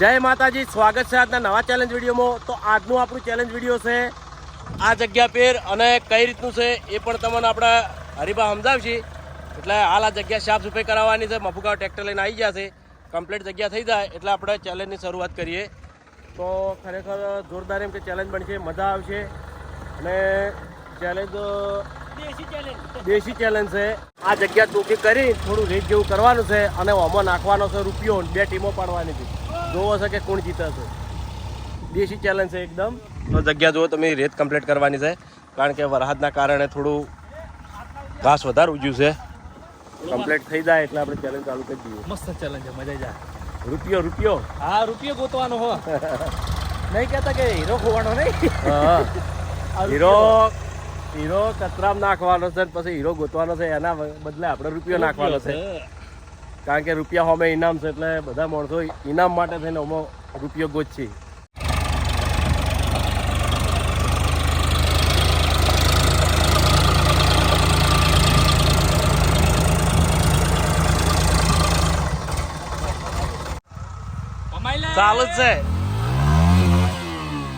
જય માતાજી સ્વાગત છે આજના નવા ચેલેન્જ વિડીયોમાં. તો આજનું આપણું ચેલેન્જ વીડિયો છે આ જગ્યા પર અને કઈ રીતનું છે એ પણ તમને આપણે હરિભા સમજાવશી. એટલે હાલ આ જગ્યા સાફ સફાઈ કરાવવાની છે. મફુગાવ ટ્રેક્ટર લઈને આવી ગયા છે. કમ્પ્લીટ જગ્યા થઈ જાય એટલે આપણે ચેલેન્જની શરૂઆત કરીએ. તો ખરેખર જોરદાર એમ કે ચેલેન્જ બનશે મજા આવશે. અને ચેલેન્જ દેશી ચેલેન્જ છે. આ જગ્યા ચોખ્ખી કરી થોડું રેટ જેવું કરવાનું છે અને ઓમાં નાખવાનો છે રૂપિયો બે ટીમો પાડવાની છે. જોવો છે કે કોણ જીતે છે દેશી ચેલેન્જ છે એકદમ. તો જગ્યા જુઓ તમે રેત કમ્પ્લીટ કરવાની છે. કારણ કે વરસાદના કારણે થોડું ઘાસ વધારે ઉજ્યું છે. કમ્પ્લીટ થઈ જાય એટલે આપણે ચેલેન્જ ચાલુ કરી દઈએ. મસ્ત ચેલેન્જ છે મજા જાય. રૂપિયો રૂપિયો. હા રૂપિયો ગોતવાનો હો. નહીં કહેતા કે હીરો ખોવાનો નહીં. હા. હીરો હીરો કતરામ નાખવાનો છે ને પછી હીરો ગોતવાનો છે એના બદલે આપણે રૂપિયો નાખવાનો છે. કારણ કે રૂપિયા અમે ઇનામ છે એટલે બધા માણસો ઇનામ માટે થઈને અમે રૂપિયો કમાઈ ચાલુ જ છે.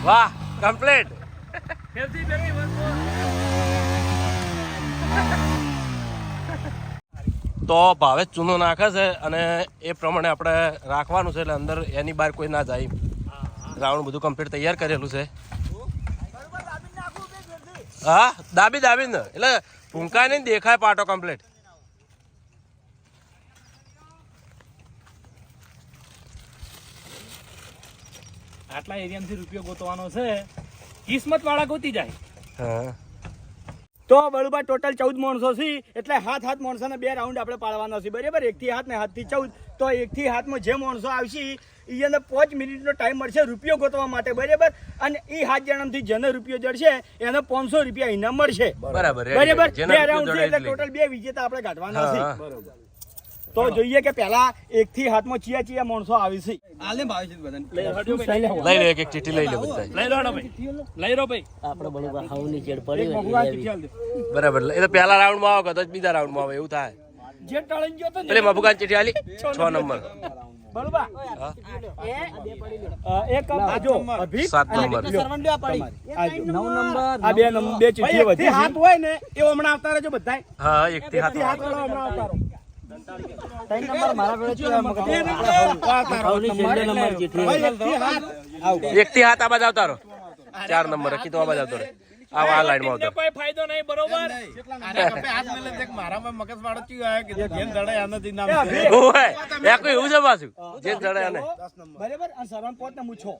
વાહ કમ્પ્લીટ તો ભાવે ચૂનો નાખે છે અને એ પ્રમાણે આપણે રાખવાનું છે એટલે અંદર એની બહાર કોઈ ના જાય. ગ્રાઉન્ડ બધું કમ્પ્લીટ તૈયાર કરેલું છે. હા દાબી દાબી ને એટલે ભૂંકા નહીં દેખાય પાટો કમ્પ્લીટ આટલા એરિયામાંથી રૂપિયો ગોતવાનો છે. કિસ્મત વાળા ગોતી જાય. હા. તો બરોબર ટોટલ ચૌદ માણસો છે. એટલે હાથ હાથ માણસોને બે રાઉન્ડ આપણે પાડવાના છે. બરાબર? એકથી હાથ ને હાથથી ચૌદ. તો એકથી હાથમાં જે માણસો આવશે એને પાંચ મિનિટનો ટાઈમ મળશે રૂપિયો ગોતવા માટે. બરાબર? અને એ હાથ જણાથી જેને રૂપિયો જડશે એને પાંચસો રૂપિયા ઇનામ મળશે. બરાબર. બરાબર? બે રાઉન્ડ એટલે. ટોટલ બે વિજેતા આપણે કાઢવાના છે. બરોબર. તો જોઈએ કે પહેલા એકથી હાથમાં ચિયા ચિયા માણસો આવી છે. લઈ લે એક એક ચીઠી લઈ લે બધા લઈ લો ને ભાઈ. લઈ લો ભાઈ. આપણે બધું પડી એક ભગવાન એટલે ચિઠ્ઠી આલી દે. બરાબર એ તો પહેલા રાઉન્ડમાં આવે કદાચ બીજા રાઉન્ડમાં આવે એવું થાય. જે ટળન ગયો તો ને એટલે મફુકાન ચીઠી આલી છ નંબર. એક આ બે નંબર બે વધી હાથ હોય ને એ હમણાં આવતા રહેજો બધાય. હા એક થી હાથ હાથ વાળા હમણાં આવતા રહો. ત્રણ નંબર મારા જોડે છે, નંબર. ભાઈ, એકથી હાથ. એક થી હાથ આ બાજુ આવતા રહો. ચાર નંબર રખી તો આ બાજુ આવતો રહે. આ આ લાઈનમાં આવતો. કોઈ ફાયદો નહીં બરોબર? એ અભિક. ઓય એ કોઈ એવું છે પાછું? જે જડે એને બરાબર અને સરવણ પોત ને મૂછો.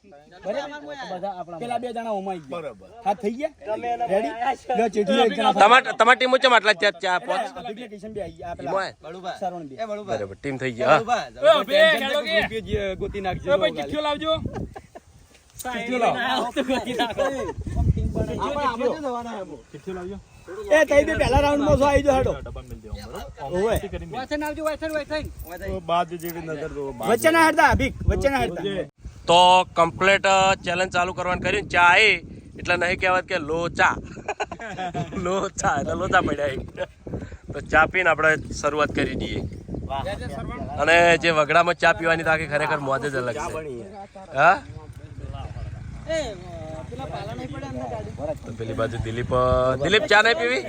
બરાબર? પેલા બે જણા ઓમાઈ ગયા. હા થઈ ગયા? રેડી લો ચીઠી એક જણા તમાર તમારી ટીમ છે આટલા જ ચાર પાંચ અભિક બે આઈ આ પેલા હે? સરવણ બે. બરાબર ટીમ થઈ ગયા હા. બે હેલો કે. ગોતી નાખજો ભાઈ ચિઠ્ઠીઓ લાવજો. એ તઈ દે પહેલા રાઉન્ડમાં શું આવી જો હેડો. ઓવે. વચ્ચે ના હડતા અભિક વચ્ચે ના હડતા. તો કમ્પ્લીટ ચેલેન્જ ચાલુ કરવાનું કર્યું ચા એટલે નહીં કહેવાત કે લોચા. લોચા લો ચા એટલે લોચા પડ્યા તો ચા પીને આપણે શરૂઆત કરી દઈએ. અને જે વગડામાં ચા પીવાની તાકે ખરેખર મોજે જ અલગ છે. હા? તો પેલી બાજુ દિલીપ દિલીપ ચા નહીં પીવી?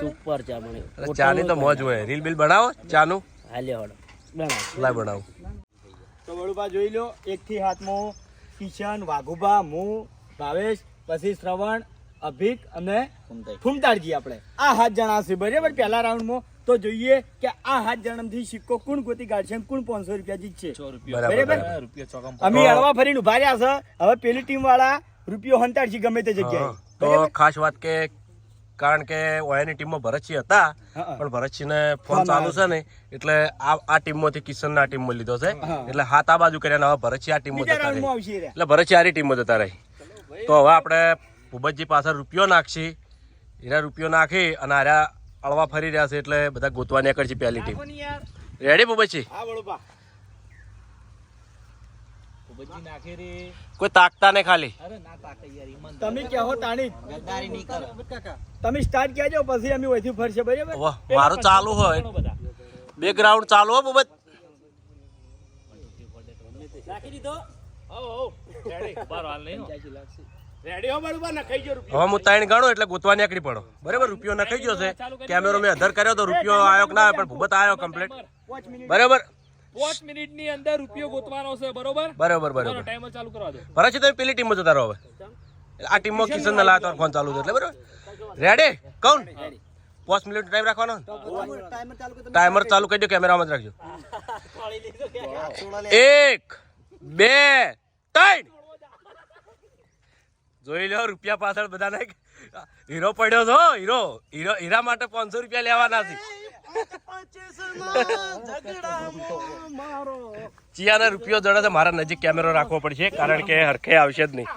સુપર ચા બની ચા ની તો મોજ હોય. રીલ બિલ બનાવો ચા નું હાલે લાય બનાવો. તો વડુભા જોઈ લો એક થી હાથમાં કિશન વાઘુભા હું ભાવેશ પછી શ્રવણ અભિક અને ફૂમતાડજી આપણે. આ હાથ જણા છે બરાબર? પહેલા રાઉન્ડમાં. તો જોઈએ કે આ હાથ જણાથી સિક્કો કોણ ગોતી કાઢશે કોણ પાંચસો રૂપિયા જીતશે. બરાબર અમે હળવા ફરીને ઊભા રહ્યા છે. હવે પેલી ટીમ વાળા રૂપિયો હંતાડશે ગમે તે જગ્યાએ. તો ખાસ વાત કે કારણ કે ઓયાની ટીમમાં ભરતસિંહ હતા પણ ભરતસિંહને ફોન ચાલુ છે ને એટલે આ આ ટીમમાંથી કિશનના ટીમમાં લીધો છે. એટલે હાથ આ બાજુ કર્યા હવે ભરતસિંહ આ ટીમમાં જતા રહી. એટલે ભરતસિંહ આરી ટીમમાં જતા રહી. તો હવે આપણે ભૂપતજી પાછળ રૂપિયો નાખશી. એના રૂપિયો નાખી અને આર્યા અળવા ફરી રહ્યા છે એટલે બધા ગોતવાની નીકળશે પહેલી ટીમ. રેડી ભૂપતજી? બજી નાખે રે. કોઈ તાકતા ને ખાલી? અરે ના તાકે યાર ઈમાન તમે કહો તાણી. તમે સ્ટાર્ટ કહેજો પછી અમે વહીથી ફરશે બરાબર? વાહ, મારું ચાલુ હોય. બધા. બે ગ્રાઉન્ડ ચાલુ હો ભૂપત બાર હાલ નહીં રેડી હો બળુબા નખાઈ ગયો રૂપિયો. હવે હું ત્રણ ગણો એટલે ગોતવા નીકળી પડો. બરાબર રૂપિયો નખાઈ ગયો છે. કેમેરો મેં અધર કર્યો તો રૂપિયો આવ્યો કે ના પણ ભૂબત આવ્યો કમ્પ્લીટ પાંચ મિનિટની અંદર રૂપિયો ગોતવાનો છે બરોબર? બરોબર બરોબર. ટાઈમર ચાલુ કરવા દો. ફરે છે તમે પેલી ટીમમાં જતા રહો હવે. આ ટીમમાં કિશન ના લાતો ફોન ચાલુ છે એટલે બરોબર? રેડી કોણ? પાંચ મિનિટ ટાઈમ રાખવાનો? ટાઈમર ચાલુ કરી દો કેમેરામાં જ રાખજો. એક બે ત્રણ. જોઈ લો રૂપિયા પાછળ બધાને હીરો પડ્યો છો હીરો. હીરો હીરા માટે પાંચસો રૂપિયા લેવાના છે. ચિયાને રૂપિયો જડે તો મારા નજીક કેમેરો રાખવો પડશે, કારણ કે હરખે આવશે જ નહીં.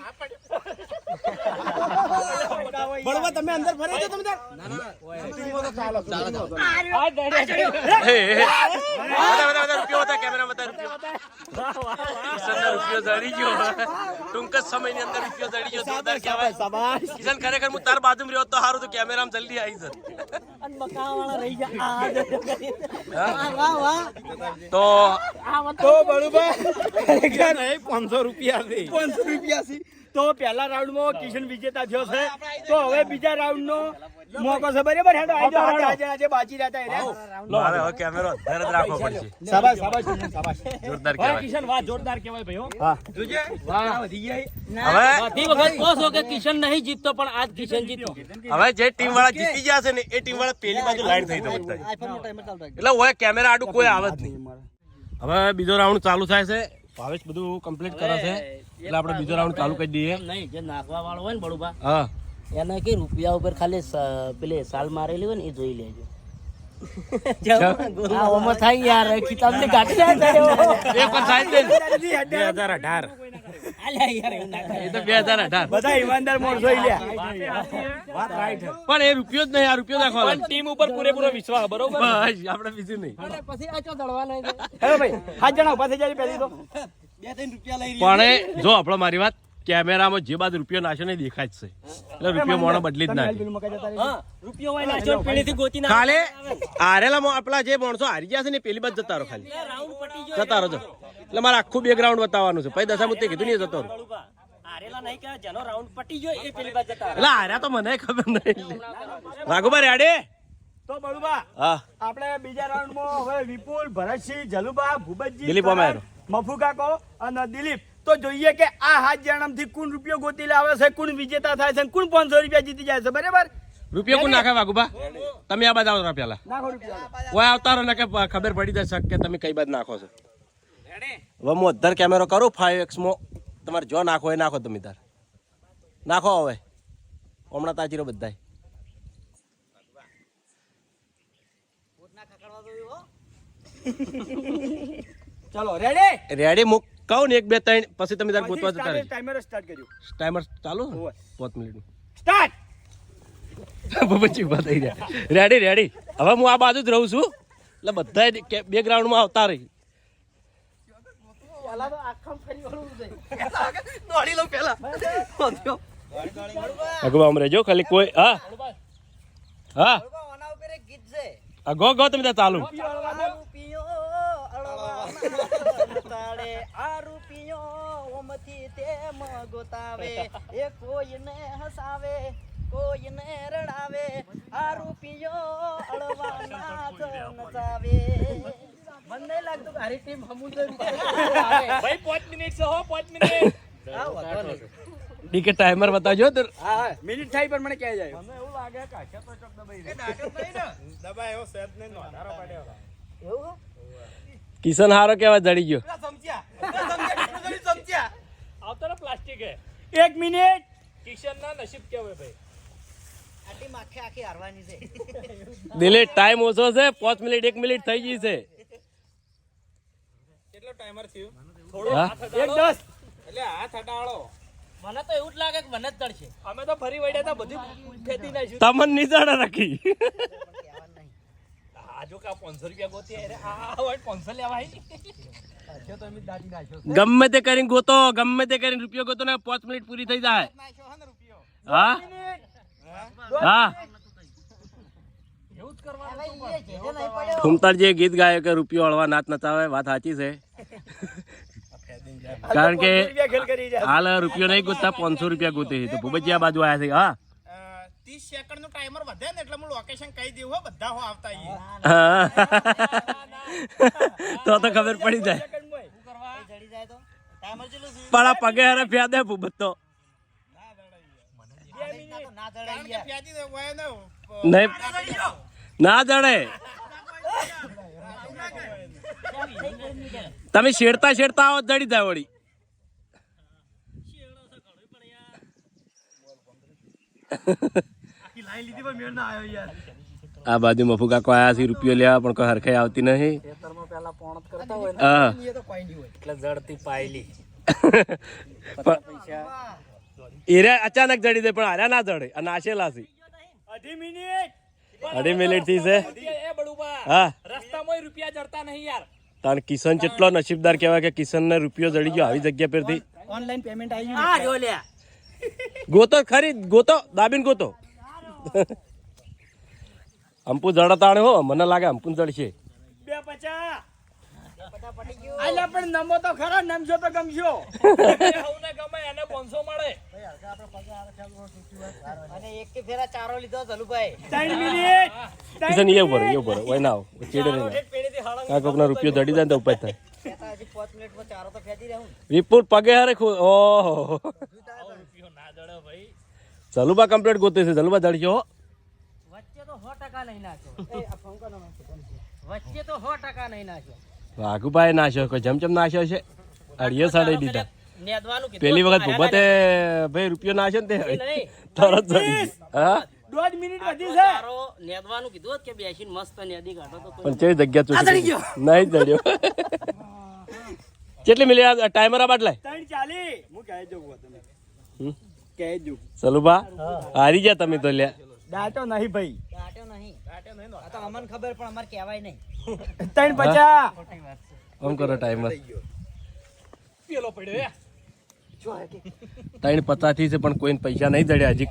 બળુબા તમે અંદર ફરે છો. તમે કેમેરા. કિશન ખરેખર હું તાર બાજુ રહ્યો તો સારું તો કેમેરામાં જલ્દી આવી જત. અને બકાવાળા રહી ગયા. તો તો બળુબા પાંચસો રૂપિયા પાંચસો રૂપિયા તો પહેલા રાઉન્ડમાં કિશન વિજેતા થયો છે. તો હવે બીજા રાઉન્ડ નો મોકો છે. બરાબર હેડો આજે આજે આજે બાજી રહેતા એને મારે હવે કેમેરો અંદર રાખવો પડશે. શાબાશ શાબાશ કિશન, શાબાશ જોરદાર કહેવાય. કિશન વાહ જોરદાર કહેવાય ભાઈઓ હા. જોજે. વાહ. વધી ગઈ હવે? બધી વખત કહો છો કે કિશન નહીં જીતતો પણ આજ કિશન જીત્યો. હવે જે ટીમ વાળા જીતી ગયા છે ને એ ટીમ વાળા પેલી બાજુ લાઈન થઈ જાય એટલે હોય કેમેરા આડું કોઈ આવે જ નહીં. હવે બીજો રાઉન્ડ ચાલુ થાય છે. ભાવેશ બધું કમ્પ્લીટ કરે છે એટલે આપણે બીજો રાઉન્ડ ચાલુ કરી દઈએ. નહીં જે નાખવા વાળો હોય ને બળુભા હા. એને કે રૂપિયા ઉપર ખાલી પેલી સાલ મારેલી હોય ને એ જોઈ લેજો. ઓમાં થાય યાર જાય એ પણ બે હજાર અઢાર. બધા ઈમાનદાર માણસો પણ એ રૂપિયો જ નહીં આ રૂપિયો પણ નાખવાનો. ટીમ ઉપર પૂરેપૂરો વિશ્વાસ બરોબર? આપણે બીજું નહીં. પછી આ ચો દળવાના ભાઈ સાત જણા ઊભા થઈ જાય પહેલી તો. પણ જો આપણો મારી વાત કેમેરામાં જે બાદ રૂપિયો નાશો ને દેખાય જ છે. એટલે રૂપિયો મોણો બદલી જ નાખે. ખાલે હારેલા આપણા જે માણસો હારી ગયા છે ને પેલી બાદ જતા રહો ખાલી. રાઉન્ડ પટી ગયો જતા રહો એટલે મારે આખું બેકગ્રાઉન્ડ બતાવવાનું છે. પછી દશા મુદ્દે કીધું નહીં જતો રહો. બળુબા, હારેલા નહીં કે જેનો રાઉન્ડ પટી ગયો એ પેલી બાજુ જતા રહે. એટલે હાર્યા તો મને ખબર નહીં. રાઘુભાઈ રેડે તો બળુબા હા. આપણે બીજા હવે વિપુલ ભરતસિંહ જલુબા ભૂપતજી દિલીપ. અને દિલીપ. તો જોઈએ કે આ હાથ જણમથી કોણ રૂપિયો ગોતી લાવે છે કોણ વિજેતા થાય છે કુણ પાંચસો રૂપિયા જીતી જાય છે બરાબર? રૂપિયો કોણ નાખે વાઘુબા? તમે આ બધા આવો પેલા કોઈ રૂપિયા. આવતા રહો ને કે ખબર પડી જશે કે તમે કઈ બાદ નાખો છો. હવે હું અધર કેમેરો કરું ફાઈવ એક્સમાં તમારે જો નાખો એ નાખો તમે તાર. નાખો હવે. હમણાં તાચીરો બધાય. ચલો રેડી? રેડી મૂક. કહું ને એક બે ત્રણ પછી તમે તાર ગોતવા જતા ટાઈમર સ્ટાર્ટ કર્યો ટાઈમર ચાલુ હોવે. પાંચ મિનિટનું. સ્ટાર્ટ પછી ઊભા થઈ ગયા રેડી રેડી હવે હું આ બાજુ જ રહું છું. એટલે બધા બેકગ્રાઉન્ડમાં આવતા રહી. અગવા રહેજો ખાલી કોઈ હા. હા. આ રૂપિયો ઓમથી તમે ત્યાં એ કોઈને હસાવે કોઈને રડાવે. આ રૂપિયો અળવાના જ નચાવે. મને નહીં લાગતું હારી ટીમ હમુદર ભાઈ 5 મિનિટ છે હો પાંચ મિનિટ ડીકે ટાઈમર બતાજો તો. હા મિનિટ થાય પણ મને કહે જાય. કિશન હારો કેવા જડી ગયો? આવતો ને પ્લાસ્ટિક હે એક મિનિટ. કિશન ના નસીબ કેવાય ભાઈ? આ ટીમ આખે આખી હારવાની છે. દિલે ટાઈમ ઓછો છે પાંચ મિનિટ એક મિનિટ થઈ ગઈ છે? એક દસ. મને તો એવું જ લાગે કે મને જ તળશે અમે તો ફરી વળ્યા હતા બધું ખેતી નાખ્યું. તમને નીચાડે રાખી. જો કા પાંચસો રૂપિયા ગોતી અરે આ હોય પાંચસો લેવાય. ગમે તે કરીને ગોતો ગમે તે કરીને રૂપિયો ગોતો ને પાંચ મિનિટ પૂરી થઈ જાય. હા હા? ફૂમતાર જે ગીત ગાયો કે રૂપિયો હળવા નાચ નચાવે વાત સાચી છે. કારણ કે હાલ રૂપિયો નહીં ગોતતા પાંચસો રૂપિયા ગોતે છે. તો ભૂપતજી આ બાજુ આવ્યા છે. હા? ત્રીસ સેકન્ડનું ટાઈમર વધે ને એટલે હું લોકેશન કહી દઉં હો બધા હો આવતા તો તો ખબર પડી જાય. જડી જાય તો? ટાઈમર ચેટલું છે. પણ આ પગે હરે ફ્યા દે ભૂપત તો આ રીતના તો ના જડાય કારણ કે યાર. ફ્યાજી તો હોય ને, નહીં. ના જડે. તમે શેડતા શેડતા આવો જડી જાય વળી. આ બાજુ મફુ કાકો આયા છે રૂપિયો લેવા પણ કોઈ હરખે આવતી નહીં હા એટલે જડતી પાયલી. એરે અચાનક જડી દે પણ હાર્યા ના જડે અને આશેલા છે. અઢી મિનિટ. થી છે. હા. રસ્તામાં રૂપિયા જડતા નહીં યાર. તાર કિશન કેટલો નસીબદાર કહેવાય કે કિશન ને રૂપિયો જડી ગયો આવી જગ્યા પરથી. ઓનલાઈન પેમેન્ટ આવી આ જો લ્યા. ગોતો ખરી ગોતો દાબીન ગોતો. અંપુ જડતાણે હો મને લાગે અંપુ જડશે. બે પચા. પણ નમો તો ખરા નમશો તો ગમશો હવને ગમે એને 500 મળે અને એક કે ફેરા ચારો લીધો ચલુભાઈ ત્રણ મિનિટ કિશન એ ઉપર એ ઉપર હોય ના ચીડે નહીં આ કોકનો રૂપિયો જડી જાય તો ઉપાય થાય. કહેતા હજી પાંચ મિનિટમાં ચારો તો ફેંકી રહું વિપુલ પગે હારે ઓહો. જલુબા કમ્પ્લીટ ગોતે છે. જલુબા જડશે હો. વચ્ચે તો 100 ટકા નહીં નાખ્યો. વચ્ચે તો 100 ટકા નહીં નાખ્યો. વાઘુભાઈ નાખ્યો કોઈ જમચમ નાખ્યો છે? અડીએ સાડી દીધા. પેલી વખત ભૂપતે ભાઈ રૂપિયો નાખ્યો ને તે તરત જડી હા? દોઢ મિનિટ વધી છે. નેદવાનું કીધું કે બેસીને મસ્ત નેદી કાઢો તો પણ કેવી જગ્યા ચોખ્ખી નહીં જડ્યો. કેટલી મિલી ટાઈમર આ બાટલાય ત્રણ ચાલી. હું કહી દઉં હમ? સલુબા હારી જા તમે તો લ્યા. ડાટો નહીં ભાઈ. ડાટો નહીં. આ તો અમને ખબર પણ અમારે કહેવાય નહીં. ત્રણ પચા ઓમ કરો ટાઈમર પેલો પડ્યો એ પચાસ પચાસથી છે પણ કોઈને પૈસા નહીં જડ્યા હજી.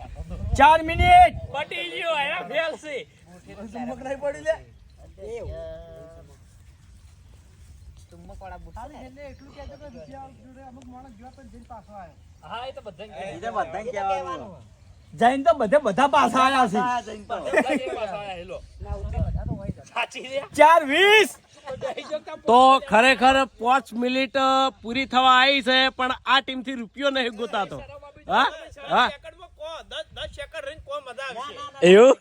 ચાર મિનિટ. પટી ગયો એના ફેલ છે. ચુમ્મક વાળા જઈને પાછો ને. હા એ તો બધા જૈન તો બધે બધા પાછા આવ્યા છે છે ચાર વીસ. તો ખરેખર પાંચ મિનિટ પૂરી થવા આવી છે પણ આ ટીમથી રૂપિયો નહીં ગોતાતો. હા? હા? એવું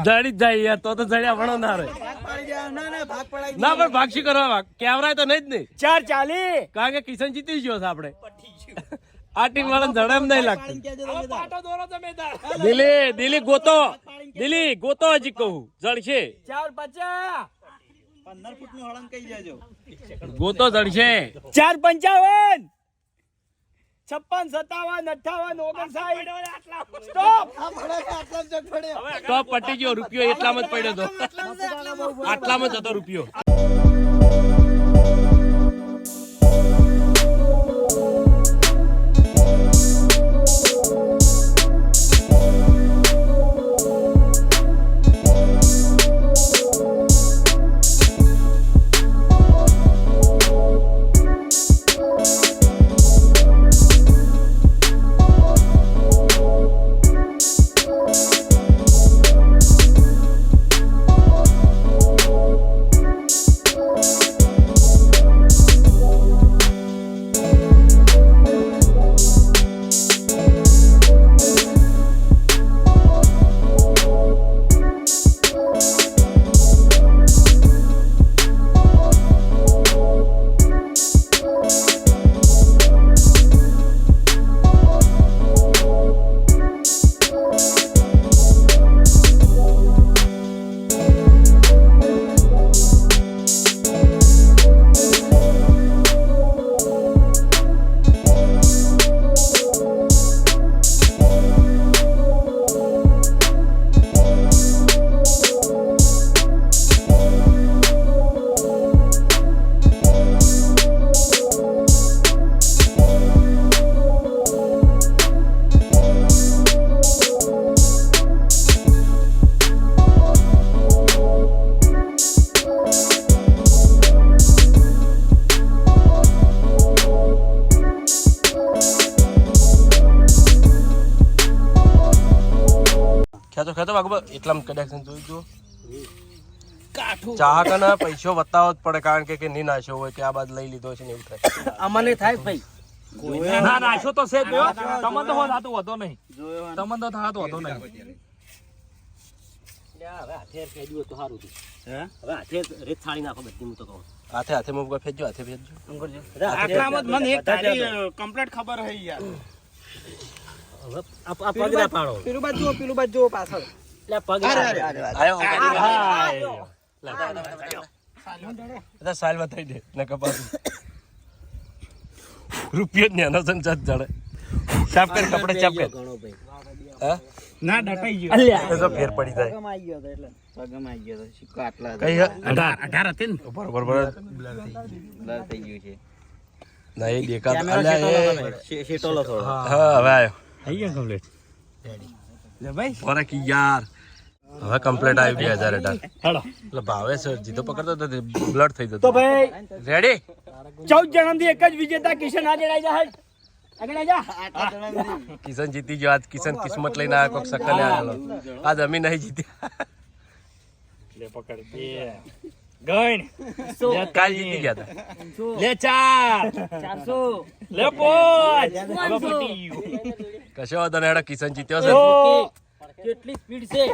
જડી જાય યાર તો તો જડ્યા ભણો ના રે ના પણ ભાગશી કરવા ભાગ તો નહીં જ નહીં ચાર ચાલી કારણ કે કિશન જીતી ગયો છે આપણે આ ટીમ વાળા જડે એમ નહીં લાગતું પાટો દોરો તમે તાર દિલી દિલી ગોતો દિલી ગોતો હજી કહું જડશે ચાર ગોતો જડશે ચાર પંચાવન છપ્પન સત્તાવન અઠાવન ઓગણસાઠ. સ્ટોપ તો પટી ગયો રૂપિયો એટલામાં જ પડ્યો હતો આટલામાં જ હતો રૂપિયો. કદાચ જોઈ જુઓ ચાહકને પૈસો વતાવો જ પડે કારણ કે કે નહીં નાખ્યો હોય કે આ બાદ લઈ લીધો છે ને એવું થાય. અમને થાય ભાઈ. ના નાશો તો છે તમને તો હાથું વધો નહીં. તમને તો હાથ વધો નહીં. હાથે હાથે રેત છાળી નાખો બધી હું તો કહું હાથે ફેંચજો આટલામાં મને એક તારી કમ્પ્લીટ ખબર હે યાર. આ આ પાડો પેલું બાજુ પેલું બાજુ પાછળ. સાલ બતાવી દે ને કપાસ રૂપિયો જ નેનો છે જડે સાફ કરી કપડે ચાપ કર. ભાઈ. ના ડટાઈ ગયો. એ તો ફેર પડી જાય. પગમાં આવી ગયો એટલે. પગમાં આવી ગયો સિક્કો આટલા કઈ હે? અઢાર અઢાર હતી ને? બરોબર બરોબર બ્લર થઈ ગયું છે. ના એ દેખાતો અલ્યા એ શેટોલો થોડો. હા હવે આવ્યો. થઈ ગયા કમ્પ્લીટ ફરક યાર હવે કમ્પ્લીટ આવી બે હજાર અઢાર. એટલે ભાવે સર જીતો પકડતો તો બ્લડ થઈ તો જતો ભાઈ રેડી ચૌદ જણાથી એક જ વિજેતા કિશન આગળ આવી જાય કિશન જીતી ગયો. આજ કિશન કિસ્મત લઈને આવ્યો કોક સકલે આવેલો. આજ અમે નહીં જીત્યા. લે પકડ બે. ગણ. કાલ જીતી ગયા હતા. લે ચાર. ચારસો. લે પાંચ. કશો વાંધો હેડો કિશન જીત્યો છે. કેટલી સ્પીડ છે?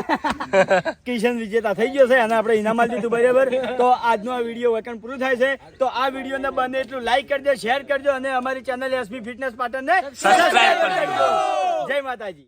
કિશન વિજેતા થઈ ગયો છે અને આપણે ઇનામ દીધું બરાબર? તો આજનો આ વીડિયો વેકન પૂરું થાય છે. તો આ વિડીયોને બને એટલું લાઈક કરજો શેર કરજો અને અમારી ચેનલ એસબી ફિટનેસ પાટણને કરજો. જય માતાજી.